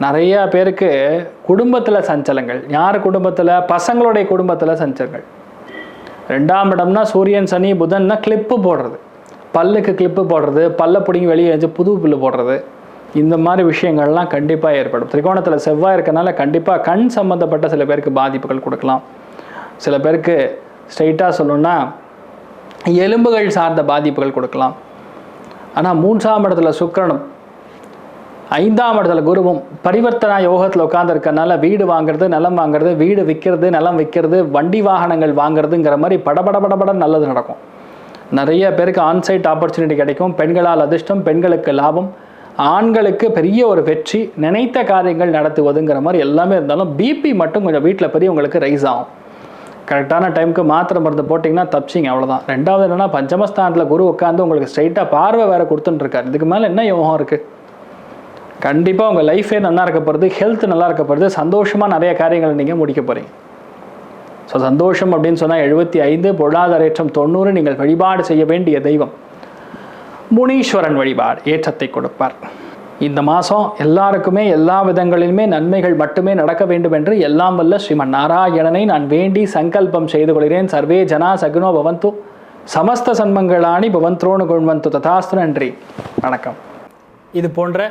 நிறைய பேருக்கு குடும்பத்தில் சஞ்சலங்கள். யார் குடும்பத்தில்? பசங்களுடைய குடும்பத்தில் சஞ்சலங்கள். ரெண்டாம் இடம்னா சூரியன் சனி புதன்னா கிளிப்பு போடுறது. பல்லுக்கு கிளிப்பு போடுறது. பல்லை பிடிங்கி வெளியே வச்சு புது புல்லு போடுறது. இந்த மாதிரி விஷயங்கள்லாம் கண்டிப்பாக ஏற்படும். திரிகோணத்தில் செவ்வாய் இருக்கனால கண்டிப்பாக கண் சம்மந்தப்பட்ட சில பேருக்கு பாதிப்புகள் கொடுக்கலாம். சில பேருக்கு ஸ்ட்ரைட்டாக சொல்லணும்னா எலும்புகள் சார்ந்த பாதிப்புகள் கொடுக்கலாம். ஆனால் மூன்றாம் இடத்துல சுக்கிரனும் ஐந்தாம் இடத்துல குருவும் பரிவர்த்தனா யோகத்தில் உட்காந்துருக்கனால வீடு வாங்குறது நிலம் வாங்குறது வீடு விற்கிறது நிலம் விற்கிறது வண்டி வாகனங்கள் வாங்குறதுங்கிற மாதிரி படபட படபட நல்லது நடக்கும். நிறைய பேருக்கு ஆன்சைட் ஆப்பர்ச்சுனிட்டி கிடைக்கும். பெண்களால் அதிர்ஷ்டம் பெண்களுக்கு லாபம். ஆண்களுக்கு பெரிய ஒரு வெற்றி நினைத்த காரியங்கள் நடத்துவதுங்கிற மாதிரி எல்லாமே இருந்தாலும் பிபி மட்டும் கொஞ்சம் வீட்டில் பெரியவங்களுக்கு ரைஸ் ஆகும். கரெக்டான டைமுக்கு மாத்திரை மருந்து போட்டிங்கன்னா தப்பிச்சிங்க அவ்வளோதான் ரெண்டாவது என்னென்னா பஞ்சமஸ்தானத்தில் குரு உட்காந்து உங்களுக்கு ஸ்ட்ரைட்டாக பார்வை வேறு கொடுத்துட்டுருக்காரு. இதுக்கு மேலே என்ன யோகம் இருக்குது கண்டிப்பாக உங்கள் லைஃபே நல்லா இருக்க போகிறது ஹெல்த் நல்லா இருக்க போகிறது சந்தோஷமாக நிறைய காரியங்களை நீங்கள் முடிக்க போகிறீங்க ஸோ சந்தோஷம் அப்படின்னு சொன்னால் எழுபத்தி ஐந்து பொருளாதாரேற்றம் தொண்ணூறு நீங்கள் வழிபாடு செய்ய வேண்டிய தெய்வம். முனீஸ்வரன் வழிபாடு ஏற்றத்தை கொடுப்பார். இந்த மாதம் எல்லாருக்குமே எல்லா விதங்களிலுமே நன்மைகள் மட்டுமே நடக்க வேண்டும் என்று எல்லாம் வல்ல ஸ்ரீமன் நாராயணனை நான் வேண்டி சங்கல்பம் செய்து கொள்கிறேன். சர்வே ஜனா சகுனோ பவந்து. சமஸ்த சன்மங்களாணி பவந்த்ரோனு குண்வந்து. ததாஸ்து நன்றி. வணக்கம். இது போன்ற